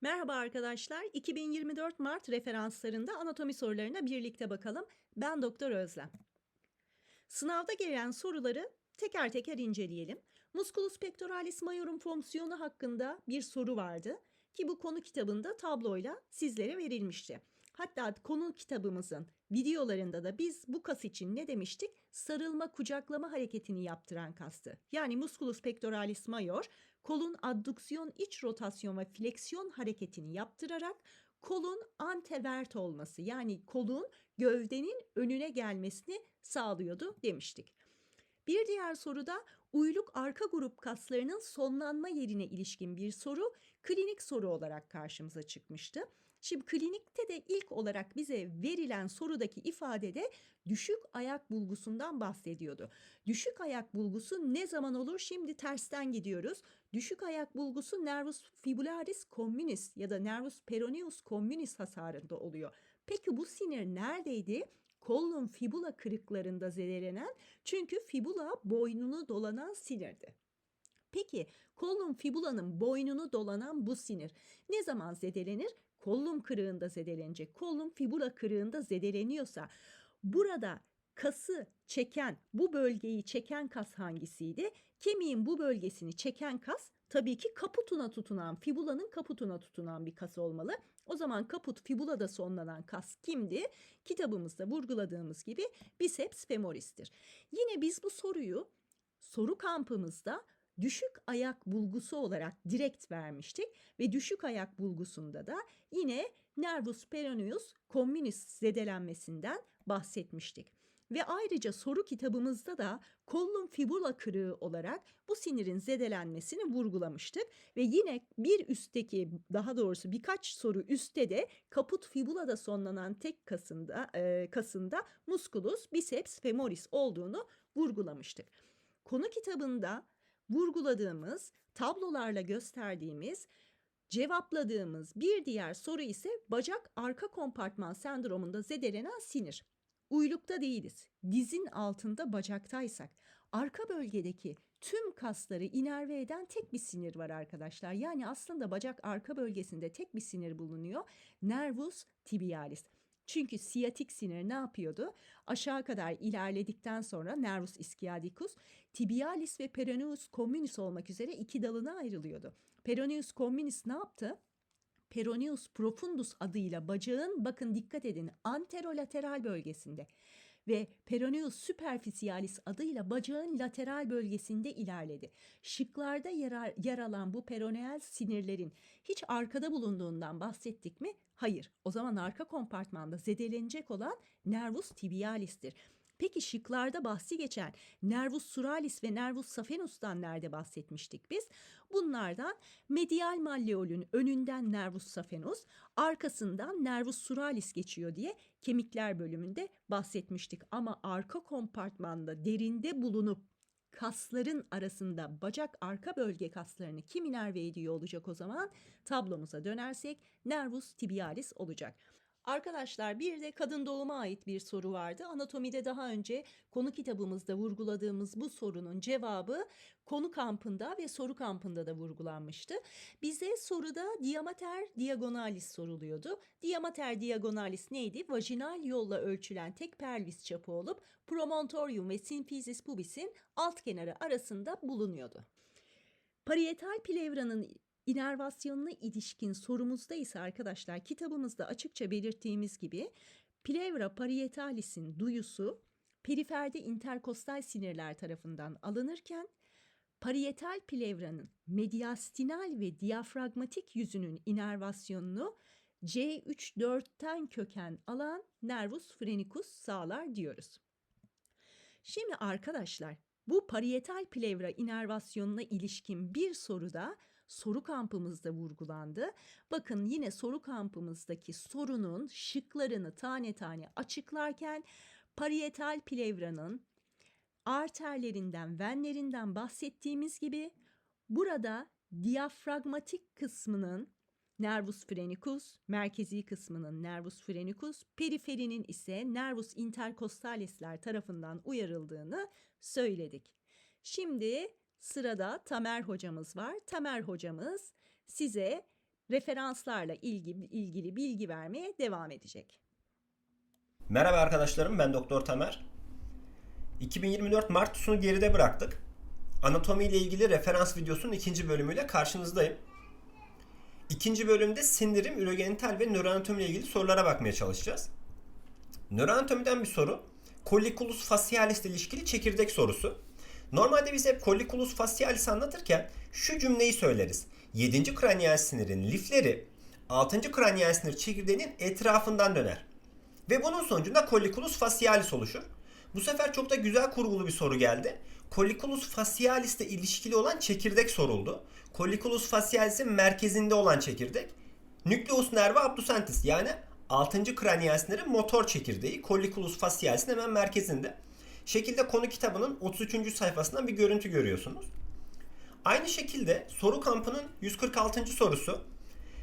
Merhaba arkadaşlar. 2024 Mart referanslarında anatomi sorularına birlikte bakalım. Ben Doktor Özlem. Sınavda gelen soruları teker teker inceleyelim. Musculus pectoralis major'un fonksiyonu hakkında bir soru vardı ki bu konu kitabında tabloyla sizlere verilmişti. Hatta konu kitabımızın videolarında da biz bu kas için ne demiştik? Sarılma, kucaklama hareketini yaptıran kastı. Yani musculus pectoralis major kolun adduksiyon, iç rotasyon ve fleksiyon hareketini yaptırarak kolun antevert olması yani kolun gövdenin önüne gelmesini sağlıyordu demiştik. Bir diğer soruda uyluk arka grup kaslarının sonlanma yerine ilişkin bir soru klinik soru olarak karşımıza çıkmıştı. Şimdi klinikte de ilk olarak bize verilen sorudaki ifadede düşük ayak bulgusundan bahsediyordu. Düşük ayak bulgusu ne zaman olur? Şimdi tersten gidiyoruz. Düşük ayak bulgusu nervus fibularis communis ya da nervus peroneus communis hasarında oluyor. Peki bu sinir neredeydi? Kolun fibula kırıklarında zedelenen çünkü fibula boynunu dolanan sinirdi. Peki kolun fibulanın boynunu dolanan bu sinir ne zaman zedelenir? Kollum kırığında zedelenecek. Kollum fibula kırığında zedeleniyorsa burada kası çeken, bu bölgeyi çeken kas hangisiydi? Kemiğin bu bölgesini çeken kas tabii ki kaputuna tutunan, fibulanın kaputuna tutunan bir kas olmalı. O zaman kaput fibulada sonlanan kas kimdi? Kitabımızda vurguladığımız gibi biceps femoris'tir. Yine biz bu soruyu soru kampımızda düşük ayak bulgusu olarak direkt vermiştik ve düşük ayak bulgusunda da yine nervus peroneus communis zedelenmesinden bahsetmiştik. Ve ayrıca soru kitabımızda da kollum fibula kırığı olarak bu sinirin zedelenmesini vurgulamıştık. Ve yine bir üstteki daha doğrusu birkaç soru üstte de kaput fibulada sonlanan tek kasında, e, kasında musculus biceps femoris olduğunu vurgulamıştık. Konu kitabında vurguladığımız, tablolarla gösterdiğimiz, cevapladığımız bir diğer soru ise bacak arka kompartman sendromunda zedelenen sinir. Uylukta değiliz. Dizin altında bacaktaysak arka bölgedeki tüm kasları inerve eden tek bir sinir var arkadaşlar. Yani aslında bacak arka bölgesinde tek bir sinir bulunuyor. Nervus tibialis. Çünkü siyatik sinir ne yapıyordu? Aşağı kadar ilerledikten sonra nervus ischiadicus, tibialis ve peroneus communis olmak üzere iki dalına ayrılıyordu. Peroneus communis ne yaptı? Peroneus profundus adıyla bacağın bakın dikkat edin anterolateral bölgesinde ve peroneus superficialis adıyla bacağın lateral bölgesinde ilerledi. Şıklarda yer, yer alan bu peroneal sinirlerin hiç arkada bulunduğundan bahsettik mi? Hayır. O zaman arka kompartmanda zedelenecek olan nervus tibialis'tir. Peki şıklarda bahsi geçen nervus suralis ve nervus saphenus'tan nerede bahsetmiştik biz? Bunlardan medial malleolün önünden nervus saphenus, arkasından nervus suralis geçiyor diye kemikler bölümünde bahsetmiştik. Ama arka kompartmanda derinde bulunup kasların arasında bacak arka bölge kaslarını kim inerve ediyor olacak o zaman? Tablomuza dönersek nervus tibialis olacak. Arkadaşlar bir de kadın doğuma ait bir soru vardı. Anatomide daha önce konu kitabımızda vurguladığımız bu sorunun cevabı konu kampında ve soru kampında da vurgulanmıştı. Bize soruda diamater diagonalis soruluyordu. Diamater diagonalis neydi? Vajinal yolla ölçülen tek pelvis çapı olup promontorium ve symphysis pubis'in alt kenarı arasında bulunuyordu. Parietal plevranın İnervasyonuna ilişkin sorumuzda ise arkadaşlar kitabımızda açıkça belirttiğimiz gibi plevra parietalis'in duyusu periferde interkostal sinirler tarafından alınırken parietal plevranın mediastinal ve diyafragmatik yüzünün inervasyonunu C3-4'ten köken alan nervus phrenicus sağlar diyoruz. Şimdi arkadaşlar bu parietal plevra inervasyonuna ilişkin bir soruda soru kampımızda vurgulandı. Bakın yine soru kampımızdaki sorunun şıklarını tane tane açıklarken parietal plevranın arterlerinden, venlerinden bahsettiğimiz gibi burada diyafragmatik kısmının nervus phrenicus, merkezi kısmının nervus phrenicus, periferinin ise nervus intercostalisler tarafından uyarıldığını söyledik. Şimdi Sırada Tamer hocamız var. Tamer hocamız size referanslarla ilgili, ilgili bilgi vermeye devam edecek. Merhaba arkadaşlarım ben Doktor Tamer. 2024 Mart sonu geride bıraktık. Anatomi ile ilgili referans videosunun ikinci bölümüyle karşınızdayım. İkinci bölümde sindirim, ürogenital ve nöroanatomi ile ilgili sorulara bakmaya çalışacağız. Nöroanatomiden bir soru. Colliculus facialis ile ilişkili çekirdek sorusu. Normalde biz hep Colliculus facialis anlatırken şu cümleyi söyleriz. 7. kraniyal sinirin lifleri 6. kraniyal sinir çekirdeğinin etrafından döner. Ve bunun sonucunda colliculus facialis oluşur. Bu sefer çok da güzel kurgulu bir soru geldi. Colliculus facialis ile ilişkili olan çekirdek soruldu. Colliculus facialis'in merkezinde olan çekirdek. Nucleus nervi abducentis yani 6. kraniyal sinirin motor çekirdeği colliculus facialis'in hemen merkezinde. Şekilde konu kitabının 33. sayfasından bir görüntü görüyorsunuz. Aynı şekilde soru kampının 146. sorusu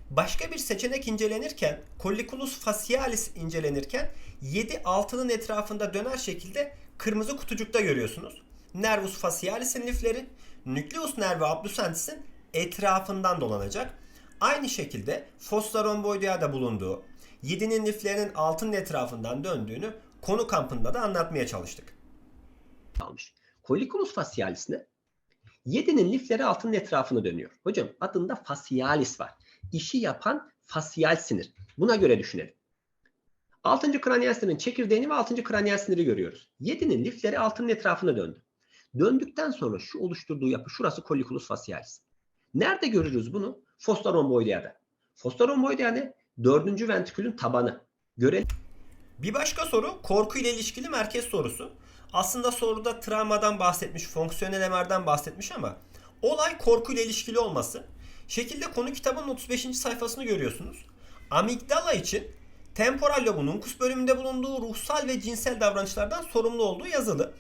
Başka bir seçenek incelenirken, Colliculus facialis incelenirken 7 altının etrafında döner şekilde kırmızı kutucukta görüyorsunuz. Nervus facialis'in lifleri, Nucleus nervi abducentis'in etrafından dolanacak. Aynı şekilde fossa rhomboidea bulunduğu, 7'nin liflerinin altının etrafından döndüğünü konu kampında da anlatmaya çalıştık. Almış. Colliculus facialis ne? 7'nin lifleri altının etrafını dönüyor. Hocam adında facialis var. İşi yapan facial sinir. Buna göre düşünelim. 6. kraniyal sinirin çekirdeğini ve 6. kraniyal siniri görüyoruz. 7'nin lifleri altının etrafına döndü. Döndükten sonra şu oluşturduğu yapı şurası colliculus facialis. Nerede görürüz bunu? Fossa rhomboidea ne? Dördüncü ventrikülün tabanı. Görelim. Bir başka soru korku ile ilişkili merkez sorusu. Aslında soruda travmadan bahsetmiş, fonksiyonel MR'dan bahsetmiş ama olay korku ile ilişkili olması. Şekilde konu kitabının 35. sayfasını görüyorsunuz. Amigdala için temporal lobun unkus bölümünde bulunduğu ruhsal ve cinsel davranışlardan sorumlu olduğu yazılı.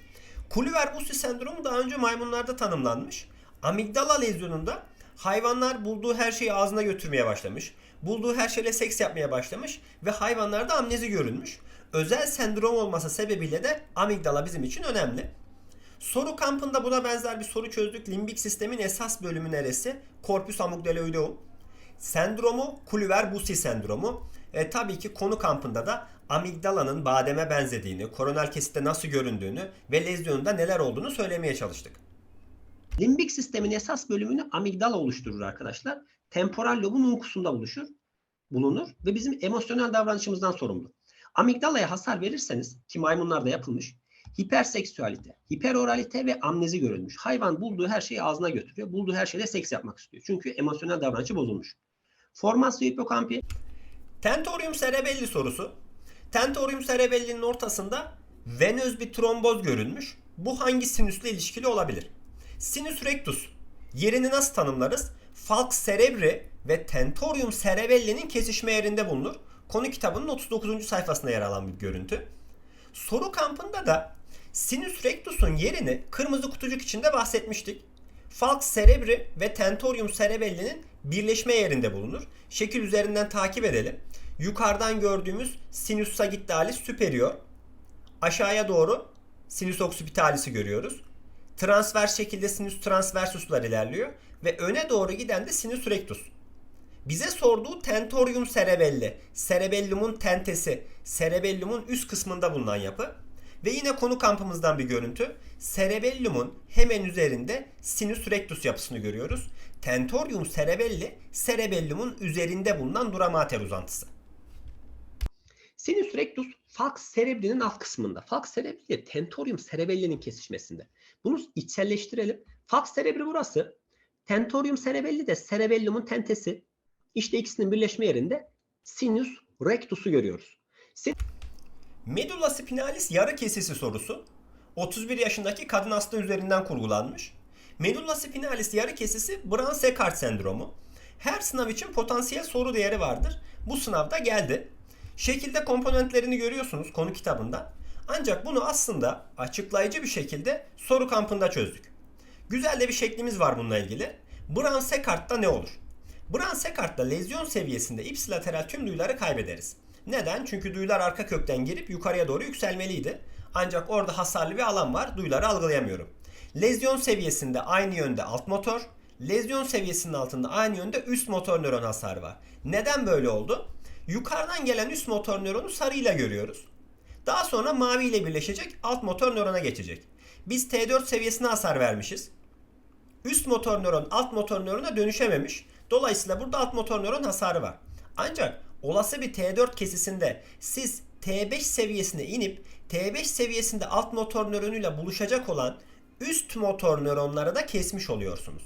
Kluver-Bucy sendromu daha önce maymunlarda tanımlanmış. Amigdala lezyonunda hayvanlar bulduğu her şeyi ağzına götürmeye başlamış. Bulduğu her şeyle seks yapmaya başlamış ve hayvanlarda amnezi görülmüş. Özel sendrom olması sebebiyle de amigdala bizim için önemli. Soru kampında buna benzer bir soru çözdük. Limbik sistemin esas bölümü neresi? Corpus amygdaloideum. Sendromu Kluver-Bucy sendromu. E, tabii ki konu kampında da amigdalanın bademe benzediğini, koronal kesitte nasıl göründüğünü ve lezyonunda neler olduğunu söylemeye çalıştık. Limbik sistemin esas bölümünü amigdala oluşturur arkadaşlar. Temporal lobun unkusunda oluşur, bulunur ve bizim emosyonel davranışımızdan sorumlu. Amigdalaya hasar verirseniz ki maymunlarda yapılmış hiperseksüalite, hiperoralite ve amnezi görülmüş. Hayvan bulduğu her şeyi ağzına götürüyor. Bulduğu her şeyle seks yapmak istiyor. Çünkü emosyonel davranışı bozulmuş. Formasyon hipokampi Tentorium cerebelli sorusu. Tentorium cerebelli'nin ortasında venöz bir tromboz görülmüş. Bu hangi sinüsle ilişkili olabilir? Sinüs rectus. Yerini nasıl tanımlarız? Falx cerebri ve tentorium cerebelli'nin kesişme yerinde bulunur. Konu kitabının 39. sayfasında yer alan bir görüntü. Soru kampında da sinüs rectus'un yerini kırmızı kutucuk içinde bahsetmiştik. Falx cerebri ve tentorium cerebelli'nin birleşme yerinde bulunur. Şekil üzerinden takip edelim. Yukarıdan gördüğümüz sinüs sagittalis superior. Aşağıya doğru sinüs occipitalis'i görüyoruz. Transvers şekilde sinüs transversuslar ilerliyor ve öne doğru giden de sinüs rectus. Bize sorduğu tentorium cerebelli, cerebellumun tentesi, cerebellumun üst kısmında bulunan yapı. Ve yine konu kampımızdan bir görüntü. Cerebellumun hemen üzerinde sinüs rectus yapısını görüyoruz. Tentorium cerebelli, cerebellumun üzerinde bulunan dura mater uzantısı. Sinüs rectus falx cerebri'nin alt kısmında. Falx cerebri ile tentorium cerebelli'nin kesişmesinde. Bunu içselleştirelim. Falx cerebri burası. Tentorium cerebelli de cerebellumun tentesi. İşte ikisinin birleşme yerinde sinüs rectus'u görüyoruz. Medulla spinalis yarı kesesi sorusu 31 yaşındaki kadın hasta üzerinden kurgulanmış. Medulla spinalis yarı kesesi Brown-Séquard sendromu. Her sınav için potansiyel soru değeri vardır. Bu sınavda geldi. Şekilde komponentlerini görüyorsunuz konu kitabında. Ancak bunu aslında açıklayıcı bir şekilde soru kampında çözdük. Güzel de bir şeklimiz var bununla ilgili. Brown-Séquard'da ne olur? Brown-Séquard'da lezyon seviyesinde ipsilateral tüm duyuları kaybederiz. Neden? Çünkü duyular arka kökten girip yukarıya doğru yükselmeliydi. Ancak orada hasarlı bir alan var. Duyuları algılayamıyorum. Lezyon seviyesinde aynı yönde alt motor, lezyon seviyesinin altında aynı yönde üst motor nöron hasarı var. Neden böyle oldu? Yukarıdan gelen üst motor nöronu sarıyla görüyoruz. Daha sonra mavi ile birleşecek alt motor nörona geçecek. Biz T4 seviyesine hasar vermişiz. Üst motor nöron alt motor nörona dönüşememiş. Dolayısıyla burada alt motor nöron hasarı var. Ancak olası bir T4 kesisinde siz T5 seviyesine inip T5 seviyesinde alt motor nöronuyla buluşacak olan üst motor nöronları da kesmiş oluyorsunuz.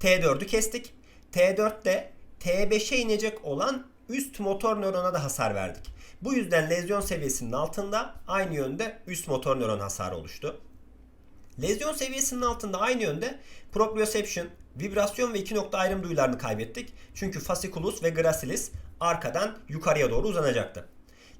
T4'ü kestik. T4'te T5'e inecek olan üst motor nörona da hasar verdik. Bu yüzden lezyon seviyesinin altında aynı yönde üst motor nöron hasarı oluştu. Lezyon seviyesinin altında aynı yönde proprioception, vibrasyon ve iki nokta ayrım duyularını kaybettik. Çünkü fasciculus ve gracilis arkadan yukarıya doğru uzanacaktı.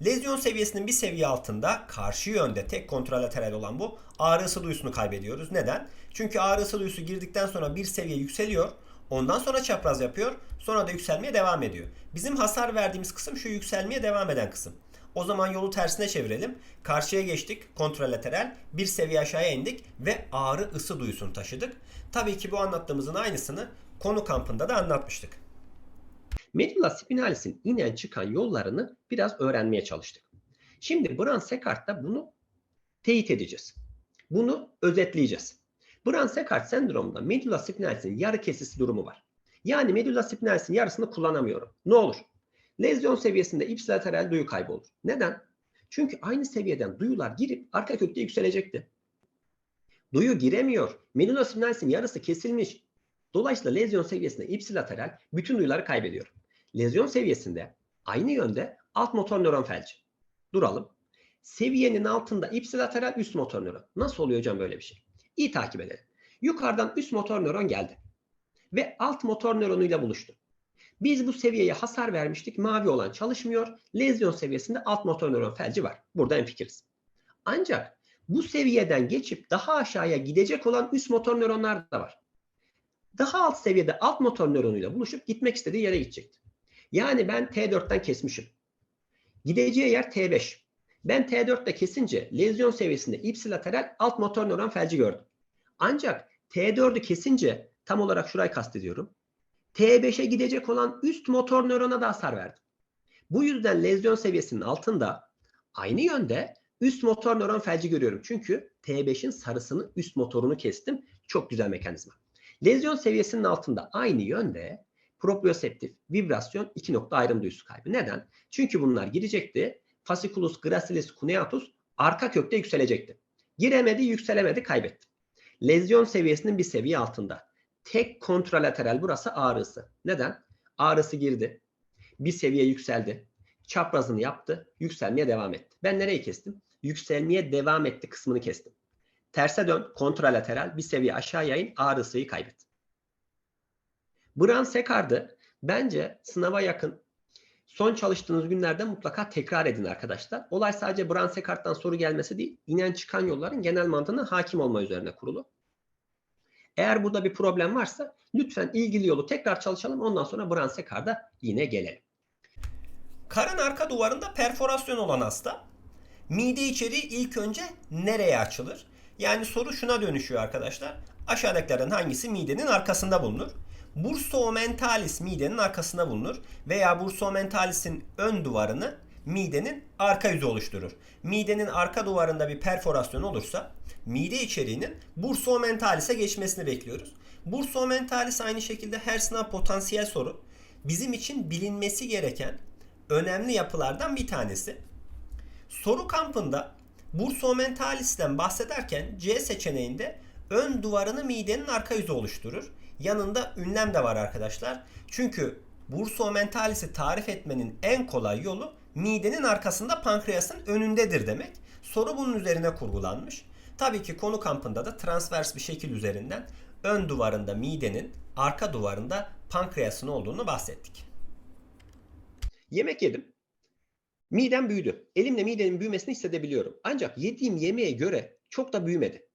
Lezyon seviyesinin bir seviye altında karşı yönde tek kontralateral olan bu ağrı ısı duyusunu kaybediyoruz. Neden? Çünkü ağrı ısı duyusu girdikten sonra bir seviye yükseliyor. Ondan sonra çapraz yapıyor. Sonra da yükselmeye devam ediyor. Bizim hasar verdiğimiz kısım şu yükselmeye devam eden kısım. O zaman yolu tersine çevirelim. Karşıya geçtik kontralateral. Bir seviye aşağıya indik ve ağrı ısı duyusunu taşıdık. Tabii ki bu anlattığımızın aynısını konu kampında da anlatmıştık. Medulla spinalis'in inen çıkan yollarını biraz öğrenmeye çalıştık. Şimdi Brown-Séquard'da bunu teyit edeceğiz. Bunu özetleyeceğiz. Brown-Séquard sendromunda medulla spinalis'in yarı kesisi durumu var. Yani medulla spinalis'in yarısını kullanamıyorum. Ne olur? Lezyon seviyesinde ipsilateral duyu kaybı olur. Neden? Çünkü aynı seviyeden duyular girip arka kökte yükselecekti. Duyu giremiyor. Medulla spinalis'in yarısı kesilmiş. Dolayısıyla lezyon seviyesinde ipsilateral bütün duyuları kaybediyor. Lezyon seviyesinde aynı yönde alt motor nöron felci. Duralım. Seviyenin altında ipsilateral üst motor nöron. Nasıl oluyor hocam böyle bir şey? İyi takip edelim. Yukarıdan üst motor nöron geldi. Ve alt motor nöronuyla buluştu. Biz bu seviyeye hasar vermiştik. Mavi olan çalışmıyor. Lezyon seviyesinde alt motor nöron felci var. Burada hemfikiriz. Ancak bu seviyeden geçip daha aşağıya gidecek olan üst motor nöronlar da var. Daha alt seviyede alt motor nöronuyla buluşup gitmek istediği yere gidecekti. Yani ben T4'ten kesmişim. Gideceği yer T5. Ben T4'te kesince lezyon seviyesinde ipsilateral alt motor nöron felci gördüm. Ancak T4'ü kesince tam olarak şurayı kastediyorum. T5'e gidecek olan üst motor nörona da hasar verdim. Bu yüzden lezyon seviyesinin altında aynı yönde üst motor nöron felci görüyorum. Çünkü T5'in sarısını üst motorunu kestim. Çok güzel mekanizma. Lezyon seviyesinin altında aynı yönde proprioseptif, vibrasyon, iki nokta ayrım duyusu kaybı. Neden? Çünkü bunlar girecekti. Fasciculus gracilis cuneatus arka kökte yükselecekti. Giremedi, yükselemedi, kaybetti. Lezyon seviyesinin bir seviye altında. Tek kontralateral burası ağrısı. Neden? Ağrısı girdi. Bir seviye yükseldi. Çaprazını yaptı. Yükselmeye devam etti. Ben nereyi kestim? Yükselmeye devam etti kısmını kestim. Terse dön, kontralateral bir seviye aşağıya in, ağrısıyı kaybet. Brown Séquard'ı bence sınava yakın son çalıştığınız günlerde mutlaka tekrar edin arkadaşlar. Olay sadece Brown Séquard'dan soru gelmesi değil, inen çıkan yolların genel mantığına hakim olma üzerine kurulu. Eğer burada bir problem varsa lütfen ilgili yolu tekrar çalışalım. Ondan sonra Brown Séquard'a yine gelelim. Karın arka duvarında perforasyon olan hasta mide içeriği ilk önce nereye açılır? Yani soru şuna dönüşüyor arkadaşlar. Aşağıdakilerden hangisi midenin arkasında bulunur? Bursoomentalis midenin arkasında bulunur veya bursoomentalis'in ön duvarını midenin arka yüzü oluşturur. Midenin arka duvarında bir perforasyon olursa mide içeriğinin bursoomentalis'e geçmesini bekliyoruz. Bursoomentalis aynı şekilde her sınav potansiyel soru. Bizim için bilinmesi gereken önemli yapılardan bir tanesi. Soru kampında bursomentalis'ten bahsederken C seçeneğinde ön duvarını midenin arka yüzü oluşturur. Yanında ünlem de var arkadaşlar. Çünkü bursomentalis'i tarif etmenin en kolay yolu midenin arkasında pankreasın önündedir demek. Soru bunun üzerine kurgulanmış. Tabii ki konu kampında da transvers bir şekil üzerinden ön duvarında midenin, arka duvarında pankreasın olduğunu bahsettik. Yemek yedim. Midem büyüdü. Elimle midenin büyümesini hissedebiliyorum. Ancak yediğim yemeğe göre çok da büyümedi.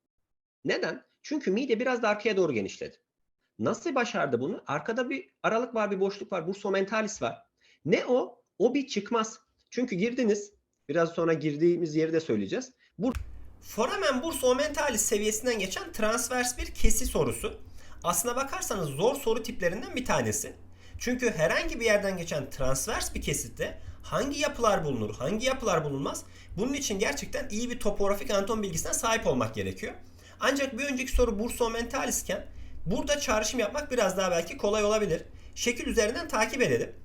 Neden? Çünkü mide biraz da arkaya doğru genişledi. Nasıl başardı bunu? Arkada bir aralık var, bir boşluk var. Bursomentalis var. Ne o? O bir çıkmaz. Çünkü girdiniz. Biraz sonra girdiğimiz yeri de söyleyeceğiz. Foramen bursoomentalis seviyesinden geçen transvers bir kesi sorusu. aslına bakarsanız zor soru tiplerinden bir tanesi. Çünkü herhangi bir yerden geçen transvers bir kesitte hangi yapılar bulunur, hangi yapılar bulunmaz bunun için gerçekten iyi bir topografik anatom bilgisine sahip olmak gerekiyor. Ancak bir önceki soru burso mentalis iken burada çağrışım yapmak biraz daha belki kolay olabilir. Şekil üzerinden takip edelim.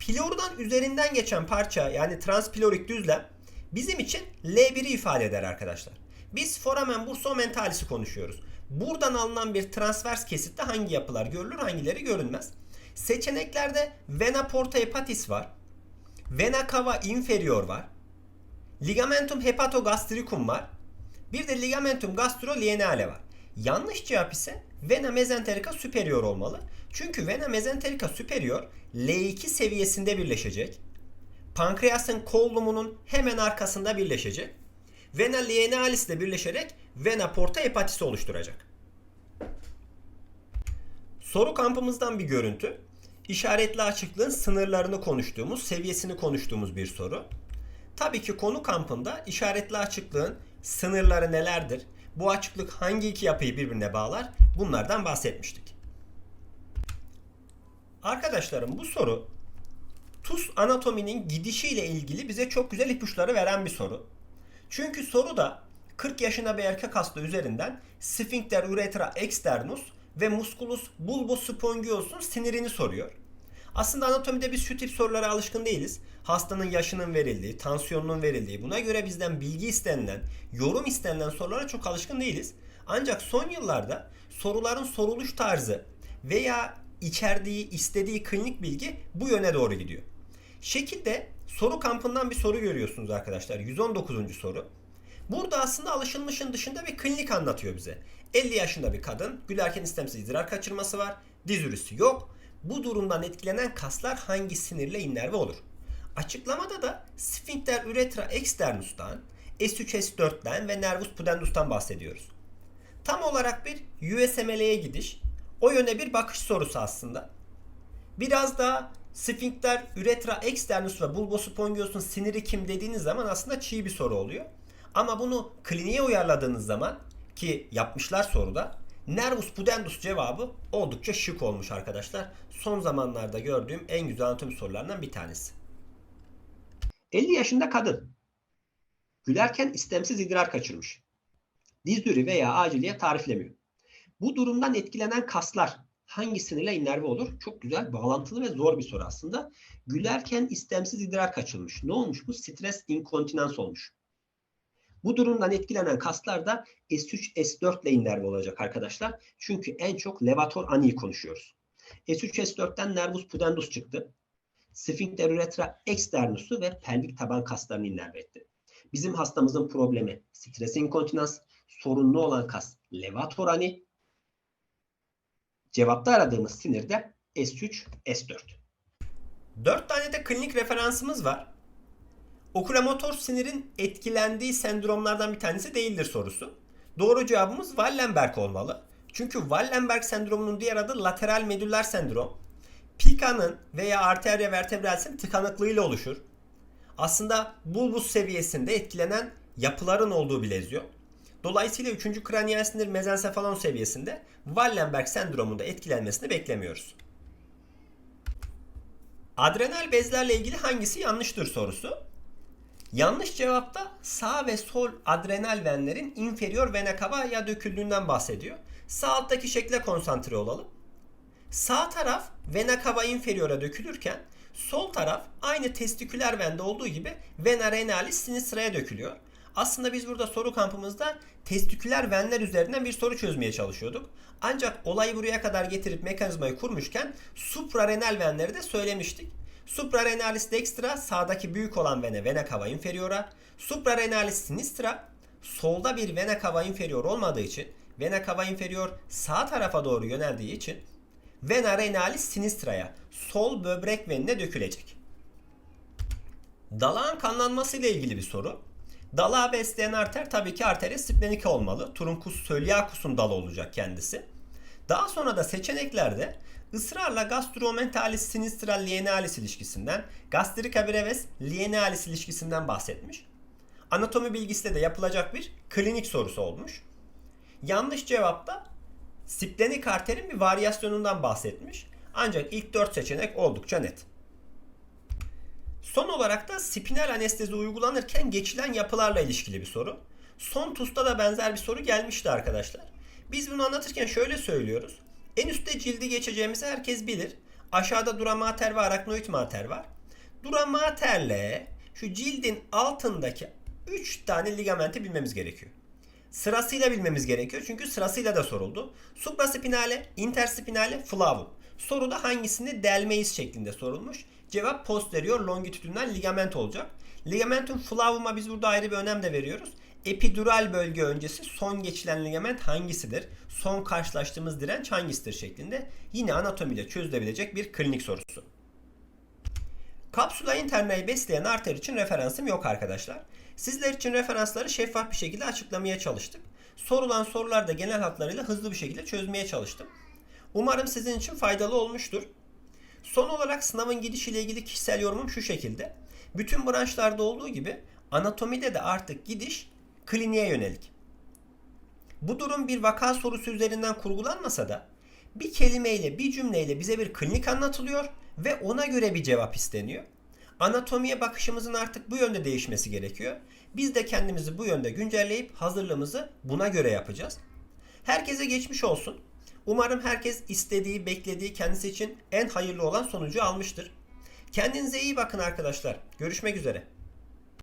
Pilordan üzerinden geçen parça yani transpilorik düzlem bizim için L1'i ifade eder arkadaşlar. Biz foramen burso mentalisi konuşuyoruz. Buradan alınan bir transvers kesitte hangi yapılar görülür hangileri görünmez. Seçeneklerde vena porta hepatis var. Vena cava inferior var. Ligamentum hepatogastricum var. Bir de ligamentum gastrolineale var. Yanlış cevap ise vena mesenterica superior olmalı. Çünkü vena mesenterica superior L2 seviyesinde birleşecek. Pankreasın kollumunun hemen arkasında birleşecek. Vena lienalis ile birleşerek vena porta hepatisi oluşturacak. Soru kampımızdan bir görüntü. İşaretli açıklığın sınırlarını konuştuğumuz, seviyesini konuştuğumuz bir soru. Tabii ki konu kampında işaretli açıklığın sınırları nelerdir? Bu açıklık hangi iki yapıyı birbirine bağlar? Bunlardan bahsetmiştik. Arkadaşlarım bu soru TUS anatominin gidişiyle ilgili bize çok güzel ipuçları veren bir soru. Çünkü soruda 40 yaşında bir erkek hasta üzerinden sphincter uretra externus ve musculus bulbus spongios'un sinirini soruyor. Aslında anatomide biz şu tip sorulara alışkın değiliz. Hastanın yaşının verildiği, tansiyonunun verildiği, buna göre bizden bilgi istenilen, yorum istenilen sorulara çok alışkın değiliz. Ancak son yıllarda soruların soruluş tarzı veya içerdiği, istediği klinik bilgi bu yöne doğru gidiyor. Şekilde soru kampından bir soru görüyorsunuz arkadaşlar. 119. soru. Burada aslında alışılmışın dışında bir klinik anlatıyor bize. 50 yaşında bir kadın, gülerken istemsiz idrar kaçırması var, diz ürüsü yok. Bu durumdan etkilenen kaslar hangi sinirle innerve olur? Açıklamada da sphincter uretra externus'tan, S3-S4'ten ve nervus pudendus'tan bahsediyoruz. Tam olarak bir USMLE'ye gidiş, o yöne bir bakış sorusu aslında. Biraz daha sphincter uretra externus ve bulbus spongios'un siniri kim dediğiniz zaman aslında çiğ bir soru oluyor. Ama bunu kliniğe uyarladığınız zaman ki yapmışlar soruda nervus pudendus cevabı oldukça şık olmuş arkadaşlar. Son zamanlarda gördüğüm en güzel anatomi sorularından bir tanesi. 50 yaşında kadın. Gülerken istemsiz idrar kaçırmış. Dizdürü veya aciliye tariflemiyor. Bu durumdan etkilenen kaslar hangi sinirle innerve olur? Çok güzel, bağlantılı ve zor bir soru aslında. Gülerken istemsiz idrar kaçırmış. Ne olmuş bu? Stres inkontinans olmuş. Bu durumdan etkilenen kaslar da S3, S4 ile innerve olacak arkadaşlar. Çünkü en çok levator aniyi konuşuyoruz. S3, S4'ten nervus pudendus çıktı. Sphincter uretra externus'u ve pelvik taban kaslarını innerve etti. Bizim hastamızın problemi stres inkontinans, sorunlu olan kas levator ani. Cevapta aradığımız sinir de S3, S4. 4 tane de klinik referansımız var. Okulomotor sinirin etkilendiği sendromlardan bir tanesi değildir sorusu. Doğru cevabımız Wallenberg olmalı. Çünkü Wallenberg sendromunun diğer adı lateral medüller sendrom. Pika'nın veya arteria vertebrals'in tıkanıklığıyla oluşur. Aslında bulbus seviyesinde etkilenen yapıların olduğu bir lezyon. Dolayısıyla 3. kraniyal sinir mezensefalon seviyesinde Wallenberg sendromunda etkilenmesini beklemiyoruz. Adrenal bezlerle ilgili hangisi yanlıştır sorusu. Yanlış cevapta sağ ve sol adrenal venlerin inferior vena cava'ya döküldüğünden bahsediyor. Sağ alttaki şekle konsantre olalım. Sağ taraf vena cava inferior'a dökülürken sol taraf aynı testiküler vende olduğu gibi vena renalis sinistra'ya dökülüyor. Aslında biz burada soru kampımızda testiküler venler üzerinden bir soru çözmeye çalışıyorduk. Ancak olayı buraya kadar getirip mekanizmayı kurmuşken suprarenal venleri de söylemiştik. Suprarenalis dextra sağdaki büyük olan vene vena cava inferior'a, suprarenalis sinistra solda bir vena cava inferior olmadığı için vena cava inferior sağ tarafa doğru yöneldiği için vena renalis sinistra'ya sol böbrek venine dökülecek. Dalağın kanlanması ile ilgili bir soru. Dalağı besleyen arter tabii ki arteria splenica olmalı. Truncus coeliacus'un dalı olacak kendisi. Daha sonra da seçeneklerde ısrarla gastromentalis sinistral lienalis ilişkisinden, gastrica brevis lienalis ilişkisinden bahsetmiş. Anatomi bilgisiyle de yapılacak bir klinik sorusu olmuş. Yanlış cevap da Splenik arterin bir varyasyonundan bahsetmiş. Ancak ilk 4 seçenek oldukça net. Son olarak da spinal anestezi uygulanırken geçilen yapılarla ilişkili bir soru. Son TUS'ta da benzer bir soru gelmişti arkadaşlar. Biz bunu anlatırken şöyle söylüyoruz. En üstte cildi geçeceğimizi herkes bilir. Aşağıda dura mater ve araknoid mater var. Dura materle şu cildin altındaki 3 tane ligamenti bilmemiz gerekiyor. Sırasıyla bilmemiz gerekiyor çünkü sırasıyla da soruldu. Supraspinale, interspinale, flavum. Soruda hangisini delmeyiz şeklinde sorulmuş. Cevap posterior longitudinal ligament olacak. Ligamentum flavum'a biz burada ayrı bir önem de veriyoruz. Epidural bölge öncesi son geçilen ligament hangisidir? Son karşılaştığımız direnç hangisidir şeklinde yine anatomiyle çözülebilecek bir klinik sorusu. Kapsula internayı besleyen arter için referansım yok arkadaşlar. Sizler için referansları şeffaf bir şekilde açıklamaya çalıştık. Sorulan sorular da genel hatlarıyla hızlı bir şekilde çözmeye çalıştım. Umarım sizin için faydalı olmuştur. Son olarak sınavın gidişiyle ilgili kişisel yorumum şu şekilde. Bütün branşlarda olduğu gibi anatomide de artık gidiş kliniğe yönelik. Bu durum bir vaka sorusu üzerinden kurgulanmasa da bir kelimeyle, bir cümleyle bize bir klinik anlatılıyor ve ona göre bir cevap isteniyor. Anatomiye bakışımızın artık bu yönde değişmesi gerekiyor. Biz de kendimizi bu yönde güncelleyip hazırlığımızı buna göre yapacağız. Herkese geçmiş olsun. Umarım herkes istediği, beklediği, kendisi için en hayırlı olan sonucu almıştır. Kendinize iyi bakın arkadaşlar. Görüşmek üzere.